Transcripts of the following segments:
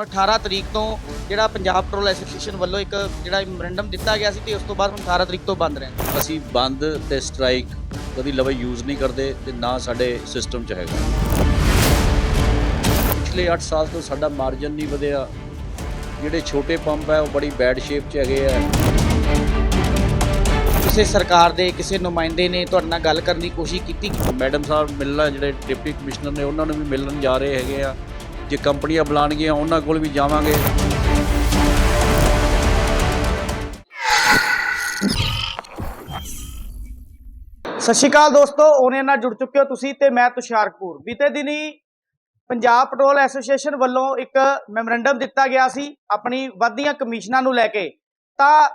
ਹੁਣ 18 ਤਰੀਕ ਤੋਂ ਜਿਹੜਾ ਪੰਜਾਬ ਪੈਟਰੋਲ ਐਸੋਸੀਏਸ਼ਨ ਵੱਲੋਂ ਇੱਕ ਜਿਹੜਾ ਮੈਮੋਰੈਂਡਮ ਦਿੱਤਾ ਗਿਆ ਸੀ ਤੇ ਉਸ ਤੋਂ ਬਾਅਦ ਹੁਣ 18 ਤਰੀਕ ਤੋਂ ਬੰਦ ਰਹਿਣਾ ਅਸੀਂ ਬੰਦ ਤੇ ਸਟ੍ਰਾਈਕ ਕਦੀ ਲਵੇ ਯੂਜ਼ ਨਹੀਂ ਕਰਦੇ ਤੇ ਨਾ ਸਾਡੇ ਸਿਸਟਮ 'ਚ ਹੈਗਾ। ਪਿਛਲੇ 8 ਸਾਲ ਤੋਂ ਸਾਡਾ ਮਾਰਜਨ ਨਹੀਂ ਵਧਿਆ। ਜਿਹੜੇ ਛੋਟੇ ਪੰਪ ਹੈ ਉਹ ਬੜੀ ਬੈਡ ਸ਼ੇਪ 'ਚ ਹੈਗੇ ਆ। ਕਿਸੇ ਸਰਕਾਰ ਦੇ ਕਿਸੇ ਨੁਮਾਇੰਦੇ ਨੇ ਤੁਹਾਡੇ ਨਾਲ ਗੱਲ ਕਰਨ ਦੀ ਕੋਸ਼ਿਸ਼ ਕੀਤੀ? ਮੈਡਮ ਸਾਹਿਬ ਮਿਲਣ ਜਿਹੜੇ ਡਿਪਟੀ ਕਮਿਸ਼ਨਰ ਨੇ ਉਹਨਾਂ ਨੂੰ ਵੀ ਮਿਲਣ ਜਾ ਰਹੇ ਹੈਗੇ ਆ। ਜੇ ਕੰਪਨੀਆਂ ਬੁਲਾਣਗੀਆਂ ਉਹਨਾਂ ਕੋਲ ਵੀ ਜਾਵਾਂਗੇ। ਸਤਿ ਸ਼੍ਰੀ ਅਕਾਲ ਦੋਸਤੋ, ਉਹਨੇ ਨਾਲ ਜੁੜ ਚੁੱਕੇ ਹੋ ਤੁਸੀਂ ਤੇ ਮੈਂ ਤੁਸ਼ਾਰਕਪੂਰ। ਬੀਤੇ ਦਿਨੀ ਪੰਜਾਬ ਪੈਟਰੋਲ ਐਸੋਸੀਏਸ਼ਨ ਵੱਲੋਂ ਇੱਕ ਮੈਮੋਰੈਂਡਮ ਦਿੱਤਾ ਗਿਆ ਸੀ ਆਪਣੀ ਵੱਧਦੀਆਂ ਕਮਿਸ਼ਨਾਂ ਨੂੰ ਲੈ ਕੇ। ਤਾਂ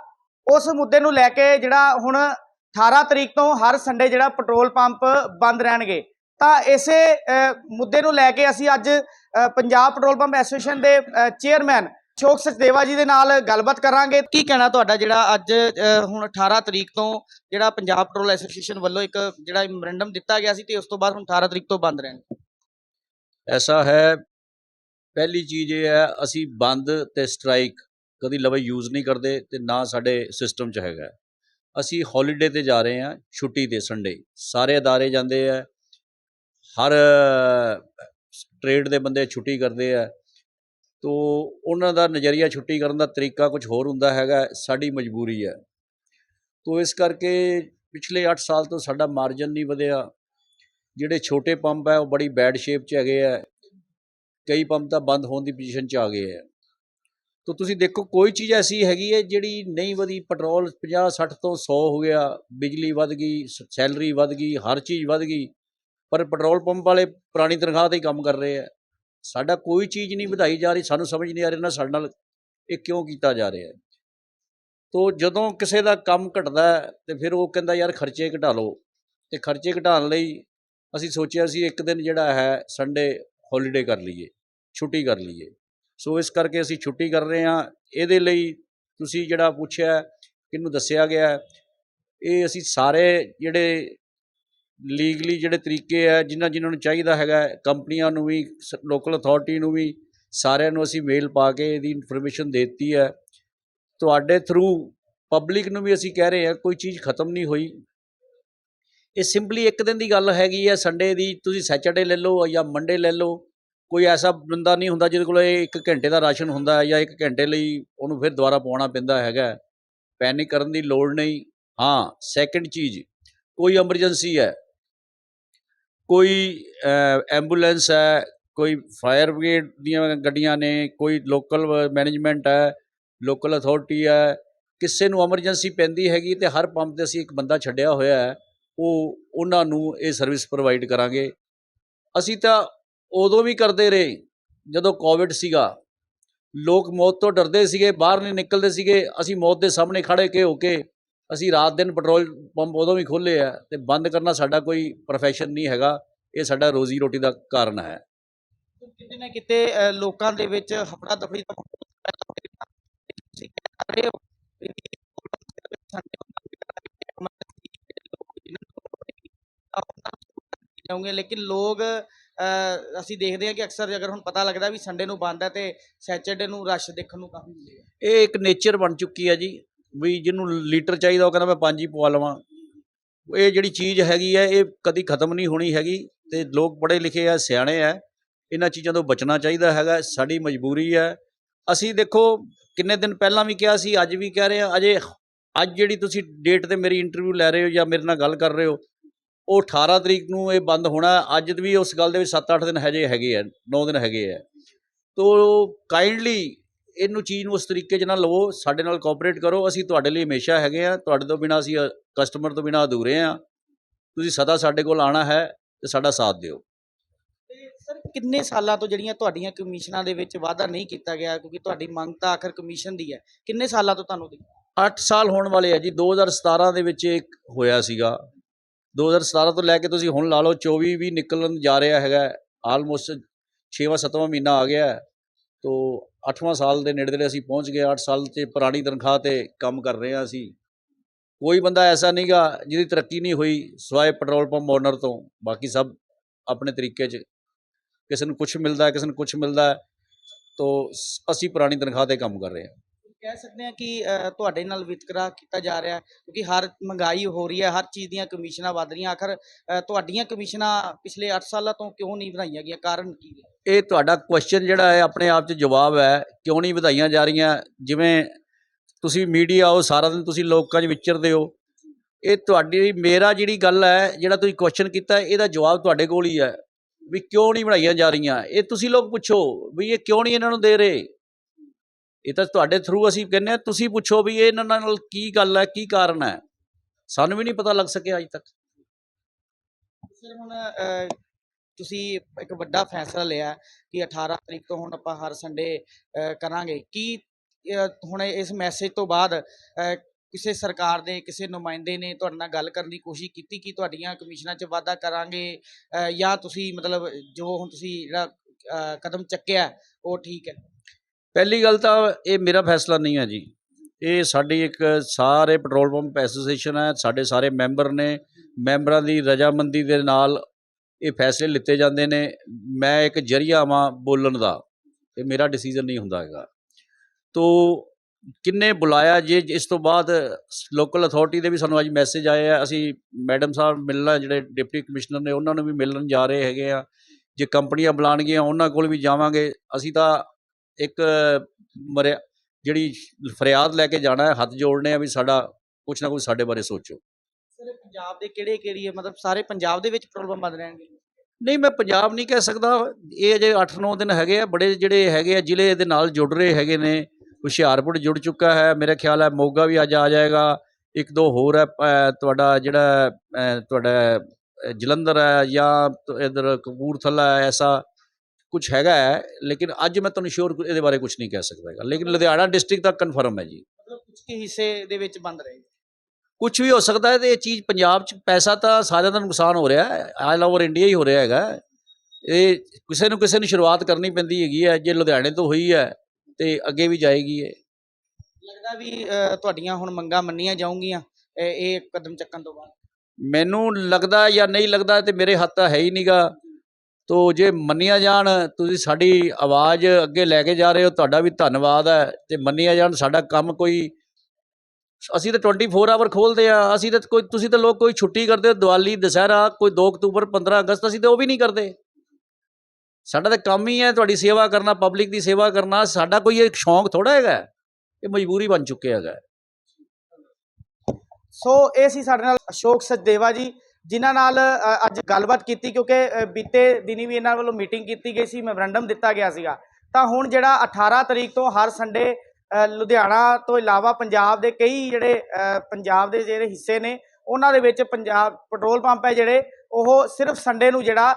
ਉਸ ਮੁੱਦੇ ਨੂੰ ਲੈ ਕੇ ਜਿਹੜਾ ਹੁਣ 18 ਤਰੀਕ ਤੋਂ ਹਰ ਸੰਡੇ ਜਿਹੜਾ ਪੈਟਰੋਲ ਪੰਪ ਬੰਦ ਰਹਿਣਗੇ ਤਾਂ ਇਸੇ ਮੁੱਦੇ ਨੂੰ ਲੈ ਕੇ ਅਸੀਂ ਅੱਜ ਪੰਜਾਬ ਪੈਟਰੋਲ ਪੰਪ ਐਸੋਸੀਏਸ਼ਨ ਦੇ ਚੇਅਰਮੈਨ ਸ਼ੋਕ ਸਚਦੇਵਾ ਜੀ ਦੇ ਨਾਲ ਗੱਲਬਾਤ ਕਰਾਂਗੇ। ਕੀ ਕਹਿਣਾ ਤੁਹਾਡਾ ਜਿਹੜਾ ਅੱਜ ਹੁਣ 18 ਤਰੀਕ ਤੋਂ ਜਿਹੜਾ ਪੰਜਾਬ ਪੈਟਰੋਲ ਐਸੋਸੀਏਸ਼ਨ ਵੱਲੋਂ ਇੱਕ ਜਿਹੜਾ ਮੈਮੋਰੈਂਡਮ ਦਿੱਤਾ ਗਿਆ ਸੀ ਤੇ ਉਸ ਤੋਂ ਬਾਅਦ ਹੁਣ 18 ਤਰੀਕ ਤੋਂ ਬੰਦ ਰਹਿਣ? ਐਸਾ ਹੈ, ਪਹਿਲੀ ਚੀਜ਼ ਇਹ ਹੈ, ਅਸੀਂ ਬੰਦ ਤੇ ਸਟ੍ਰਾਈਕ ਕਦੀ ਲਵੇ ਯੂਜ਼ ਨਹੀਂ ਕਰਦੇ ਤੇ ਨਾ ਸਾਡੇ ਸਿਸਟਮ 'ਚ ਹੈਗਾ। ਅਸੀਂ ਹੌਲੀਡੇ ਤੇ ਜਾ ਰਹੇ ਹਾਂ, ਛੁੱਟੀ ਤੇ ਸੰਡੇ। ਸਾਰੇ ਅਦਾਰੇ ਜਾਂਦੇ ਆ ਹਰ ਟ੍ਰੇਡ ਦੇ ਬੰਦੇ ਛੁੱਟੀ ਕਰਦੇ ਆ। ਤੋ ਉਹਨਾਂ ਦਾ ਨਜ਼ਰੀਆ ਛੁੱਟੀ ਕਰਨ ਦਾ ਤਰੀਕਾ ਕੁਝ ਹੋਰ ਹੁੰਦਾ ਹੈਗਾ, ਸਾਡੀ ਮਜਬੂਰੀ ਹੈ। ਤੋ ਇਸ ਕਰਕੇ ਪਿਛਲੇ 8 ਸਾਲ ਤੋਂ ਸਾਡਾ ਮਾਰਜਨ ਨਹੀਂ ਵਧਿਆ। ਜਿਹੜੇ ਛੋਟੇ ਪੰਪ ਹੈ, ਉਹ ਬੜੀ ਬੈਡ ਸ਼ੇਪ 'ਚ ਹੈਗੇ ਆ। ਕਈ ਪੰਪ ਤਾਂ ਬੰਦ ਹੋਣ ਦੀ ਪੋਜੀਸ਼ਨ 'ਚ ਆ ਗਏ ਆ। ਤੋ ਤੁਸੀਂ ਦੇਖੋ, ਕੋਈ ਚੀਜ਼ ਐਸੀ ਹੈਗੀ ਹੈ ਜਿਹੜੀ ਨਹੀਂ ਵਧੀ। ਪੈਟਰੋਲ 50 60 ਤੋਂ 100 ਹੋ ਗਿਆ। ਬਿਜਲੀ ਵਧ ਗਈ ਸ- ਸੈਲਰੀ ਵਧ ਗਈ, ਹਰ ਚੀਜ਼ ਵਧ ਗਈ। ਪਰ ਪੈਟਰੋਲ ਪੰਪ ਵਾਲੇ ਪੁਰਾਣੀ ਤਨਖਾਹ ਤੇ ਹੀ ਕੰਮ ਕਰ ਰਹੇ ਆ। ਸਾਡਾ ਕੋਈ ਚੀਜ਼ ਨਹੀਂ ਵਧਾਈ ਜਾ ਰਹੀ, ਸਾਨੂੰ ਸਮਝ ਨਹੀਂ ਆ ਰਹੀ ਨਾ ਸਾਡੇ ਨਾਲ ਇਹ ਕਿਉਂ ਕੀਤਾ ਜਾ ਰਿਹਾ। ਤੋ ਜਦੋਂ ਕਿਸੇ ਦਾ ਕੰਮ ਘਟਦਾ ਹੈ ਤੇ ਫਿਰ ਉਹ ਕਹਿੰਦਾ, ਯਾਰ ਖਰਚੇ ਘਟਾ ਲਓ। ਤੇ ਖਰਚੇ ਘਟਾਉਣ ਲਈ ਅਸੀਂ ਸੋਚਿਆ ਸੀ ਇੱਕ ਦਿਨ ਜਿਹੜਾ ਹੈ ਸੰਡੇ ਹੌਲੀਡੇ ਕਰ ਲਈਏ, ਛੁੱਟੀ ਕਰ ਲਈਏ। ਸੋ ਇਸ ਕਰਕੇ ਅਸੀਂ ਛੁੱਟੀ ਕਰ ਰਹੇ ਹਾਂ। ਇਹਦੇ ਲਈ ਤੁਸੀਂ ਜਿਹੜਾ ਪੁੱਛਿਆ, ਕਿਹਨੂੰ ਦੱਸਿਆ ਗਿਆ, ਇਹ ਅਸੀਂ ਸਾਰੇ ਜਿਹੜੇ ਲੀਗਲੀ ਜਿਹੜੇ ਤਰੀਕੇ ਹੈ ਜਿਨ੍ਹਾਂ ਜਿਨ੍ਹਾਂ ਨੂੰ ਚਾਹੀਦਾ ਹੈਗਾ, ਕੰਪਨੀਆਂ ਨੂੰ ਵੀ ਲੋਕਲ ਅਥਾਰਟੀ ਨੂੰ ਵੀ, ਸਾਰਿਆਂ ਨੂੰ ਅਸੀਂ ਮੇਲ ਪਾ ਕੇ ਇਹਦੀ ਇਨਫੋਰਮੇਸ਼ਨ ਦੇ ਦਿੱਤੀ ਹੈ। ਤੁਹਾਡੇ ਥਰੂ ਪਬਲਿਕ ਨੂੰ ਵੀ ਅਸੀਂ ਕਹਿ ਰਹੇ ਹਾਂ, ਕੋਈ ਚੀਜ਼ ਖਤਮ ਨਹੀਂ ਹੋਈ। ਇਹ ਸਿੰਪਲੀ ਇੱਕ ਦਿਨ ਦੀ ਗੱਲ ਹੈਗੀ ਹੈ ਸੰਡੇ ਦੀ, ਤੁਸੀਂ ਸੈਚਰਡੇ ਲੈ ਲਓ ਜਾਂ ਮੰਡੇ ਲੈ ਲਓ। ਕੋਈ ਐਸਾ ਬੰਦਾ ਨਹੀਂ ਹੁੰਦਾ ਜਿਹਦੇ ਕੋਲ ਇਹ ਇੱਕ ਘੰਟੇ ਦਾ ਰਾਸ਼ਨ ਹੁੰਦਾ ਹੈ ਜਾਂ ਇੱਕ ਘੰਟੇ ਲਈ ਉਹਨੂੰ ਫਿਰ ਦੁਬਾਰਾ ਪਾਉਣਾ ਪੈਂਦਾ ਹੈਗਾ ਪੈਨਿਕ ਕਰਨ ਦੀ ਲੋੜ ਨਹੀਂ। ਹਾਂ ਸੈਕੰਡ ਚੀਜ਼, ਕੋਈ ਐਮਰਜੈਂਸੀ ਹੈ। ਕੋਈ ਐਂਬੂਲੈਂਸ ਹੈ, ਕੋਈ ਫਾਇਰ ਬ੍ਰਿਗੇਡ ਦੀਆਂ ਗੱਡੀਆਂ ਨੇ, ਕੋਈ ਲੋਕਲ ਮੈਨੇਜਮੈਂਟ ਹੈ ਲੋਕਲ ਅਥਾਰਟੀ ਹੈ, ਕਿਸੇ ਨੂੰ ਐਮਰਜੈਂਸੀ ਪੈਂਦੀ ਹੈਗੀ ਤੇ ਹਰ ਪੰਪ ਤੇ ਅਸੀਂ ਇੱਕ ਬੰਦਾ ਛੱਡਿਆ ਹੋਇਆ ਹੈ, ਉਹ ਉਹਨਾਂ ਨੂੰ ਇਹ ਸਰਵਿਸ ਪ੍ਰੋਵਾਈਡ ਕਰਾਂਗੇ। ਅਸੀਂ ਤਾਂ ਉਦੋਂ ਵੀ ਕਰਦੇ ਰਹੇ, ਜਦੋਂ ਕੋਵਿਡ ਸੀਗਾ। ਲੋਕ ਮੌਤ ਤੋਂ ਡਰਦੇ ਸੀਗੇ, ਬਾਹਰ ਨਹੀਂ ਨਿਕਲਦੇ ਸੀਗੇ, ਅਸੀਂ ਮੌਤ ਦੇ ਸਾਹਮਣੇ ਖੜੇ ਕੇ ਹੋ ਕੇ ਅਸੀਂ ਰਾਤ ਦਿਨ ਪੈਟਰੋਲ ਪੰਪ ਉਦੋਂ ਵੀ ਖੋਲ੍ਹੇ ਆ ਤੇ ਬੰਦ ਕਰਨਾ ਸਾਡਾ ਕੋਈ ਪ੍ਰੋਫੈਸ਼ਨ ਨਹੀਂ ਹੈਗਾ ਇਹ ਸਾਡਾ ਰੋਜ਼ੀ ਰੋਟੀ ਦਾ ਕਾਰਨ ਹੈ। ਕਿਤੇ ਨਾ ਕਿਤੇ ਲੋਕਾਂ ਦੇ ਵਿੱਚ ਹਫੜਾ ਦਫੜੀ ਦਾ ਮਾਹੌਲ ਪੈਦਾ ਹੋਏਗਾ। ਤੁਸੀਂ ਕਹਿ ਰਹੇ ਹੋ ਕਿ ਸਾਡੇ ਜਾਉਂਗੇ ਲੇਕਿਨ ਲੋਕ ਅਸੀਂ ਦੇਖਦੇ ਹਾਂ ਕਿ ਅਕਸਰ ਅਗਰ ਹੁਣ ਪਤਾ ਲੱਗਦਾ ਵੀ ਸੰਡੇ ਨੂੰ ਬੰਦ ਹੈ ਤੇ ਸੈਚਰਡੇ ਨੂੰ ਰਸ਼ ਦੇਖਣ ਨੂੰ ਕਾਫੀ ਮਿਲੇਗਾ। ਇਹ ਇੱਕ ਨੇਚਰ ਬਣ ਚੁੱਕੀ ਹੈ ਜੀ। ਵੀ ਜਿਹਨੂੰ ਲੀਟਰ ਚਾਹੀਦਾ ਉਹ ਕਹਿੰਦਾ ਮੈਂ ਪੰਜ ਹੀ ਪਵਾ ਲਵਾਂ। ਇਹ ਜਿਹੜੀ ਚੀਜ਼ ਹੈਗੀ ਹੈ, ਇਹ ਕਦੀ ਖਤਮ ਨਹੀਂ ਹੋਣੀ ਹੈਗੀ ਤੇ ਲੋਕ ਪੜ੍ਹੇ ਲਿਖੇ ਆ, ਸਿਆਣੇ ਆ, ਇਹਨਾਂ ਚੀਜ਼ਾਂ ਤੋਂ ਬਚਣਾ ਚਾਹੀਦਾ ਹੈਗਾ, ਸਾਡੀ ਮਜਬੂਰੀ ਹੈ। ਅਸੀਂ ਦੇਖੋ, ਕਿੰਨੇ ਦਿਨ ਪਹਿਲਾਂ ਵੀ ਕਿਹਾ ਸੀ, ਅੱਜ ਵੀ ਕਹਿ ਰਹੇ ਆ ਅਜੇ ਅੱਜ ਜਿਹੜੀ ਤੁਸੀਂ ਡੇਟ ਤੇ ਮੇਰੀ ਇੰਟਰਵਿਊ ਲੈ ਰਹੇ ਹੋ ਜਾਂ ਮੇਰੇ ਨਾਲ ਗੱਲ ਕਰ ਰਹੇ ਹੋ, ਉਹ 18 ਤਰੀਕ ਨੂੰ ਇਹ ਬੰਦ ਹੋਣਾ, ਅੱਜ ਵੀ ਉਸ ਗੱਲ ਦੇ ਵਿੱਚ 7-8 ਦਿਨ ਹਜੇ ਹੈਗੇ ਆ 9 ਦਿਨ ਹੈਗੇ ਆ। ਤੋ ਕਾਈਂਡਲੀ ਇਹਨੂੰ ਚੀਜ਼ ਨੂੰ ਉਸ ਤਰੀਕੇ 'ਚ ਨਾ ਲਵੋ ਸਾਡੇ ਨਾਲ ਕੋਆਪਰੇਟ ਕਰੋ ਅਸੀਂ ਤੁਹਾਡੇ ਲਈ ਹਮੇਸ਼ਾ ਹੈਗੇ ਆ ਤੁਹਾਡੇ ਤੋਂ ਬਿਨਾ ਅਸੀਂ ਕਸਟਮਰ ਤੋਂ ਬਿਨਾ ਅਧੂਰੇ ਆ ਤੁਸੀਂ ਸਦਾ ਸਾਡੇ ਕੋਲ ਆਣਾ ਹੈ ਤੇ ਸਾਡਾ ਸਾਥ ਦਿਓ। ਸਰ ਕਿੰਨੇ ਸਾਲਾਂ ਤੋਂ ਜਿਹੜੀਆਂ ਤੁਹਾਡੀਆਂ ਕਮਿਸ਼ਨਾਂ ਦੇ ਵਿੱਚ ਵਾਅਦਾ ਨਹੀਂ ਕੀਤਾ ਗਿਆ ਕਿਉਂਕਿ ਤੁਹਾਡੀ ਮੰਗ ਤਾਂ ਆਖਰ ਕਮਿਸ਼ਨ ਦੀ ਹੈ। ਕਿੰਨੇ ਸਾਲਾਂ ਤੋਂ ਤੁਹਾਨੂੰ ਦੀ? 8 ਸਾਲ ਹੋਣ ਵਾਲੇ ਆ ਜੀ 2017 ਦੇ ਵਿੱਚ ਇੱਕ ਹੋਇਆ ਸੀਗਾ। 2017 ਤੋਂ ਲੈ ਕੇ ਤੁਸੀਂ ਹੁਣ ਲਾ ਲਓ 24 ਵੀ ਨਿਕਲਣ ਜਾ ਰਿਹਾ ਹੈਗਾ ਆਲਮੋਸਟ 6ਵਾਂ 7ਵਾਂ ਮਹੀਨਾ ਆ ਗਿਆ। ਹੈ। ਤੋ 8ਵਾਂ ਸਾਲ ਦੇ ਨੇੜੇ ਤੇੜੇ ਅਸੀਂ ਪਹੁੰਚ ਗਏ 8 ਸਾਲ ਤੇ ਪੁਰਾਣੀ ਤਨਖਾਹ ਤੇ ਕੰਮ ਕਰ ਰਹੇ ਹਾਂ ਅਸੀਂ। ਕੋਈ ਬੰਦਾ ਐਸਾ ਨਹੀਂਗਾ ਜਿਹਦੀ ਤਰੱਕੀ ਨਹੀਂ ਹੋਈ, ਸਵਾਏ ਪੈਟਰੋਲ ਪੰਪ ਓਨਰ ਤੋਂ, ਬਾਕੀ ਸਭ ਆਪਣੇ ਤਰੀਕੇ 'ਚ। ਕਿਸੇ ਨੂੰ ਕੁਝ ਮਿਲਦਾ ਕਿਸੇ ਨੂੰ ਕੁਝ ਮਿਲਦਾ ਤੋ ਅਸੀਂ ਪੁਰਾਣੀ ਤਨਖਾਹ ਤੇ ਕੰਮ ਕਰ ਰਹੇ ਹਾਂ। ਕਹਿ ਸਕਦੇ ਹਾਂ ਕਿ ਤੁਹਾਡੇ ਨਾਲ ਵਿਤਕਰਾ ਕੀਤਾ ਜਾ ਰਿਹਾ ਕਿਉਂਕਿ ਹਰ ਮਹਿੰਗਾਈ ਹੋ ਰਹੀ ਹੈ, ਹਰ ਚੀਜ਼ ਦੀਆਂ ਕਮਿਸ਼ਨਾਂ ਵਧ ਰਹੀਆਂ। ਆਖਰ ਤੁਹਾਡੀਆਂ ਕਮਿਸ਼ਨਾਂ ਪਿਛਲੇ 8 ਸਾਲਾਂ ਤੋਂ ਕਿਉਂ ਨਹੀਂ ਬਣਾਈਆਂ ਗਈਆਂ? ਕਾਰਨ ਕੀ ਹੈ? ਇਹ ਤੁਹਾਡਾ ਕੁਐਸਚਨ ਜਿਹੜਾ ਹੈ, ਆਪਣੇ ਆਪ 'ਚ ਜਵਾਬ ਹੈ, ਕਿਉਂ ਨਹੀਂ ਵਧਾਈਆਂ ਜਾ ਰਹੀਆਂ? ਜਿਵੇਂ ਤੁਸੀਂ ਮੀਡੀਆ ਹੋ ਸਾਰਾ ਦਿਨ ਤੁਸੀਂ ਲੋਕਾਂ 'ਚ ਵਿਚਰਦੇ ਹੋ। ਇਹ ਤੁਹਾਡੀ, ਮੇਰਾ ਜਿਹੜੀ ਗੱਲ ਹੈ, ਜਿਹੜਾ ਤੁਸੀਂ ਕੁਐਸਚਨ ਕੀਤਾ, ਇਹਦਾ ਜਵਾਬ ਤੁਹਾਡੇ ਕੋਲ ਹੀ ਹੈ, ਵੀ ਕਿਉਂ ਨਹੀਂ ਬਣਾਈਆਂ ਜਾ ਰਹੀਆਂ? ਇਹ ਤੁਸੀਂ ਲੋਕ ਪੁੱਛੋ, ਵੀ ਇਹ ਕਿਉਂ ਨਹੀਂ ਇਹਨਾਂ ਨੂੰ ਦੇ ਰਹੇ? ਇਹ ਤਾਂ ਤੁਹਾਡੇ ਥਰੂ ਅਸੀਂ ਕਹਿੰਦੇ ਹਾਂ, ਤੁਸੀਂ ਪੁੱਛੋ ਵੀ ਇਹ ਇਹਨਾਂ ਨਾਲ ਕੀ ਗੱਲ ਹੈ, ਕੀ ਕਾਰਨ ਹੈ? ਸਾਨੂੰ ਵੀ ਨਹੀਂ ਪਤਾ ਲੱਗ ਸਕਿਆ ਅਜੇ ਤੱਕ। ਸਰ ਹੁਣ ਤੁਸੀਂ ਇੱਕ ਵੱਡਾ ਫੈਸਲਾ ਲਿਆ ਕਿ 18 ਤਰੀਕ ਤੋਂ ਹੁਣ ਆਪਾਂ ਹਰ ਸੰਡੇ ਕਰਾਂਗੇ। ਕੀ ਅ, ਹੁਣ ਇਸ ਮੈਸੇਜ ਤੋਂ ਬਾਅਦ ਕਿਸੇ ਸਰਕਾਰ ਦੇ ਕਿਸੇ ਨੁਮਾਇੰਦੇ ਨੇ ਤੁਹਾਡੇ ਨਾਲ ਗੱਲ ਕਰਨ ਦੀ ਕੋਸ਼ਿਸ਼ ਕੀਤੀ ਕਿ ਤੁਹਾਡੀਆਂ ਕਮਿਸ਼ਨਾਂ 'ਚ ਵਾਧਾ ਕਰਾਂਗੇ? ਜਾਂ ਤੁਸੀਂ ਮਤਲਬ ਜੋ ਹੁਣ ਤੁਸੀਂ ਜਿਹੜਾ ਕਦਮ ਚੱਕਿਆ ਉਹ ਠੀਕ ਹੈ? ਪਹਿਲੀ ਗੱਲ ਤਾਂ ਇਹ ਮੇਰਾ ਫੈਸਲਾ ਨਹੀਂ ਹੈ ਜੀ। ਇਹ ਸਾਡੀ ਇੱਕ ਸਾਰੇ ਪੈਟਰੋਲ ਪੰਪ ਐਸੋਸੀਏਸ਼ਨ ਹੈ ਸਾਡੇ ਸਾਰੇ ਮੈਂਬਰ ਨੇ। ਮੈਂਬਰਾਂ ਦੀ ਰਜਾਮੰਦੀ ਦੇ ਨਾਲ ਇਹ ਫੈਸਲੇ ਲਿੱਤੇ ਜਾਂਦੇ ਨੇ, ਮੈਂ ਇੱਕ ਜਰੀਆ ਵਾਂ ਬੋਲਣ ਦਾ ਤੇ ਮੇਰਾ ਡਿਸੀਜਨ ਨਹੀਂ ਹੁੰਦਾ ਹੈਗਾ। ਤੋ ਕਿੰਨੇ ਬੁਲਾਇਆ ਜੇ, ਇਸ ਤੋਂ ਬਾਅਦ ਲੋਕਲ ਅਥਾਰਟੀ ਦੇ ਵੀ ਸਾਨੂੰ ਅੱਜ ਮੈਸੇਜ ਆਏ ਆ, ਅਸੀਂ ਮੈਡਮ ਸਾਹਿਬ ਮਿਲਣਾ, ਜਿਹੜੇ ਡਿਪਟੀ ਕਮਿਸ਼ਨਰ ਨੇ, ਉਹਨਾਂ ਨੂੰ ਵੀ ਮਿਲਣ ਜਾ ਰਹੇ ਹੈਗੇ ਆ। ਜੇ ਕੰਪਨੀਆਂ ਬੁਲਾਣਗੀਆਂ, ਉਹਨਾਂ ਕੋਲ ਵੀ ਜਾਵਾਂਗੇ। ਅਸੀਂ ਤਾਂ ਇੱਕ ਮਰਿਆ, ਜਿਹੜੀ ਫਰਿਆਦ ਲੈ ਕੇ ਜਾਣਾ ਹੈ, ਹੱਥ ਜੋੜਨੇ ਆ ਵੀ ਸਾਡਾ ਕੁਛ ਨਾ ਕੁਛ ਸਾਡੇ ਬਾਰੇ ਸੋਚੋ। ਸਰ ਪੰਜਾਬ ਦੇ ਕਿਹੜੇ ਕਿਹੜੀ ਮਤਲਬ ਸਾਰੇ ਪੰਜਾਬ ਦੇ ਵਿੱਚ ਪੰਪ ਬੰਦ ਰਹਿਣਗੇ ਨਹੀਂ ਮੈਂ ਪੰਜਾਬ ਨਹੀਂ ਕਹਿ ਸਕਦਾ। ਇਹ ਅਜੇ 8-9 ਦਿਨ ਹੈਗੇ ਆ। ਬੜੇ ਜਿਹੜੇ ਹੈਗੇ ਆ ਜ਼ਿਲ੍ਹੇ ਦੇ ਨਾਲ ਜੁੜ ਰਹੇ ਹੈਗੇ ਨੇ। ਹੁਸ਼ਿਆਰਪੁਰ ਜੁੜ ਚੁੱਕਾ ਹੈ। ਮੇਰੇ ਖਿਆਲ ਹੈ ਮੋਗਾ ਵੀ ਅੱਜ ਆ ਜਾਏਗਾ। ਇੱਕ ਦੋ ਹੋਰ ਹੈ ਤੁਹਾਡਾ ਜਿਹੜਾ ਤੁਹਾਡਾ ਜਲੰਧਰ ਹੈ ਜਾਂ ਇੱਧਰ ਕਪੂਰਥਲਾ ਹੈ ਐਸਾ ਕੁਝ ਹੈਗਾ ਹੈ। ਲੇਕਿਨ ਅੱਜ ਮੈਂ ਤੁਹਾਨੂੰ ਸ਼ੋਰ ਇਹਦੇ ਬਾਰੇ ਕੁਝ ਨਹੀਂ ਕਹਿ ਸਕਦਾ ਲੇਕਿਨ ਲੁਧਿਆਣਾ ਡਿਸਟ੍ਰਿਕਟ ਤੱਕ ਕਨਫਰਮ ਹੈ ਜੀ। ਮਤਲਬ ਕੁਝ ਕੇ ਹਿੱਸੇ ਦੇ ਵਿੱਚ ਬੰਦ ਰਹੇ ਕੁਝ ਵੀ ਹੋ ਸਕਦਾ ਹੈ ਤੇ ਇਹ ਚੀਜ਼ ਪੰਜਾਬ 'ਚ ਪੈਸਾ ਤਾਂ ਸਾਰਿਆਂ ਦਾ ਨੁਕਸਾਨ ਹੋ ਰਿਹਾ ਹੈ ਆਲ ਓਵਰ ਇੰਡੀਆ ਹੀ ਹੋ ਰਿਹਾ ਹੈਗਾ। ਇਹ ਕਿਸੇ ਨੂੰ ਕਿਸੇ ਨੂੰ ਸ਼ੁਰੂਆਤ ਕਰਨੀ ਪੈਂਦੀ ਹੈਗੀ ਹੈ ਜੇ ਲੁਧਿਆਣੇ ਤੋਂ ਹੋਈ ਹੈ ਤੇ ਅੱਗੇ ਵੀ ਜਾਏਗੀ ਇਹ। ਲੱਗਦਾ ਵੀ ਤੁਹਾਡੀਆਂ ਹੁਣ ਮੰਗਾਂ ਮੰਨੀਆਂ ਜਾਊਗੀਆਂ ਇਹ ਇਹ ਕਦਮ ਚੱਕਣ ਤੋਂ ਬਾਅਦ। ਮੈਨੂੰ ਲੱਗਦਾ ਜਾਂ ਨਹੀਂ ਲੱਗਦਾ ਤੇ ਮੇਰੇ ਹੱਥ ਤਾਂ ਹੈ ਹੀ ਨਹੀਂਗਾ ਤੋ ਜੇ ਮੰਨੀਆਂ ਜਾਣ ਤੁਸੀਂ ਸਾਡੀ ਆਵਾਜ਼ ਅੱਗੇ ਲੈ ਕੇ ਜਾ ਰਹੇ ਹੋ ਤੁਹਾਡਾ ਵੀ ਧੰਨਵਾਦ ਹੈ। ਤੇ ਮੰਨੀਆਂ ਜਾਣ ਸਾਡਾ ਕੰਮ ਕੋਈ ਅਸੀਂ ਤਾਂ 24 ਆਵਰ ਖੋਲਦੇ ਆ ਅਸੀਂ ਤਾਂ ਕੋਈ, ਤੁਸੀਂ ਤਾਂ ਲੋਕ ਕੋਈ ਛੁੱਟੀ ਕਰਦੇ ਹੋ, ਦੀਵਾਲੀ, ਦੁਸਹਿਰਾ, ਕੋਈ 2 ਅਕਤੂਬਰ 15 ਅਗਸਤ, ਅਸੀਂ ਤਾਂ ਉਹ ਵੀ ਨਹੀਂ ਕਰਦੇ। ਸਾਡਾ ਤਾਂ ਕੰਮ ਹੀ ਹੈ ਤੁਹਾਡੀ ਸੇਵਾ ਕਰਨਾ ਪਬਲਿਕ ਦੀ ਸੇਵਾ ਕਰਨਾ, ਸਾਡਾ ਕੋਈ ਇੱਕ ਸ਼ੌਂਕ ਥੋੜਾ ਹੈਗਾ ਇਹ ਮਜਬੂਰੀ ਬਣ ਚੁੱਕਿਆ ਹੈਗਾ ਸੋ ਇਹ ਸੀ ਸਾਡੇ ਨਾਲ ਅਸ਼ੋਕ ਸਚਦੇਵਾ ਜੀ, ਜਿਨ੍ਹਾਂ ਨਾਲ ਅੱਜ ਗੱਲਬਾਤ ਕੀਤੀ ਕਿਉਂਕਿ ਬੀਤੇ ਦਿਨੀ ਵੀ ਇਹਨਾਂ ਵੱਲੋਂ ਮੀਟਿੰਗ ਕੀਤੀ ਗਈ ਸੀ ਮੈਮੋਰੈਂਡਮ ਦਿੱਤਾ ਗਿਆ ਸੀਗਾ। ਤਾਂ ਹੁਣ ਜਿਹੜਾ 18 ਤਰੀਕ ਤੋਂ ਹਰ ਸੰਡੇ ਲੁਧਿਆਣਾ ਤੋਂ ਇਲਾਵਾ ਪੰਜਾਬ ਦੇ ਕਈ ਜਿਹੜੇ ਪੰਜਾਬ ਦੇ ਜਿਹੜੇ ਹਿੱਸੇ ਨੇ, ਉਹਨਾਂ ਦੇ ਵਿੱਚ ਪੰਜਾਬ ਪੈਟਰੋਲ ਪੰਪ ਹੈ ਜਿਹੜੇ, ਉਹ ਸਿਰਫ ਸੰਡੇ ਨੂੰ ਜਿਹੜਾ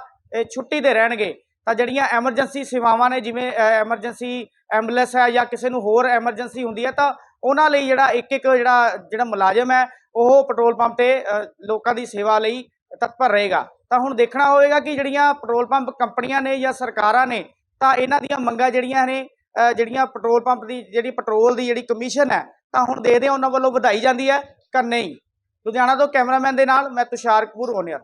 ਛੁੱਟੀ ਤੇ ਰਹਿਣਗੇ। ਤਾਂ ਜਿਹੜੀਆਂ ਐਮਰਜੈਂਸੀ ਸੇਵਾਵਾਂ ਨੇ, ਜਿਵੇਂ ਐਮਰਜੈਂਸੀ ਐਂਬੂਲੈਂਸ ਹੈ ਜਾਂ ਕਿਸੇ ਨੂੰ ਹੋਰ ਐਮਰਜੈਂਸੀ ਹੁੰਦੀ ਹੈ, ਤਾਂ ਉਹਨਾਂ ਲਈ ਜਿਹੜਾ ਇੱਕ ਇੱਕ ਜਿਹੜਾ ਜਿਹੜਾ ਮੁਲਾਜ਼ਮ ਹੈ, ਉਹ ਪੈਟਰੋਲ ਪੰਪ ਤੇ ਲੋਕਾਂ ਦੀ ਸੇਵਾ ਲਈ ਤਤਪਰ ਰਹੇਗਾ। ਤਾਂ ਹੁਣ ਦੇਖਣਾ ਹੋਵੇਗਾ ਕਿ ਜਿਹੜੀਆਂ ਪੈਟਰੋਲ ਪੰਪ ਕੰਪਨੀਆਂ ਨੇ ਜਾਂ ਸਰਕਾਰਾਂ ਨੇ, ਤਾਂ ਇਹਨਾਂ ਦੀਆਂ ਮੰਗਾਂ ਜਿਹੜੀਆਂ ਨੇ ਜਿਹੜੀਆਂ ਪੈਟਰੋਲ ਪੰਪ ਦੀ, ਜਿਹੜੀ ਪੈਟਰੋਲ ਦੀ ਜਿਹੜੀ ਕਮਿਸ਼ਨ ਹੈ, ਤਾਂ ਹੁਣ ਦੇਖਦੇ ਹਾਂ ਉਹਨਾਂ ਵੱਲੋਂ ਵਧਾਈ ਜਾਂਦੀ ਹੈ ਕਿ ਨਹੀਂ? ਲੁਧਿਆਣਾ ਤੋਂ ਕੈਮਰਾਮੈਨ ਦੇ ਨਾਲ, ਮੈਂ ਤੁਸ਼ਾਰ ਕਪੂਰ ਹੋਨਿਆ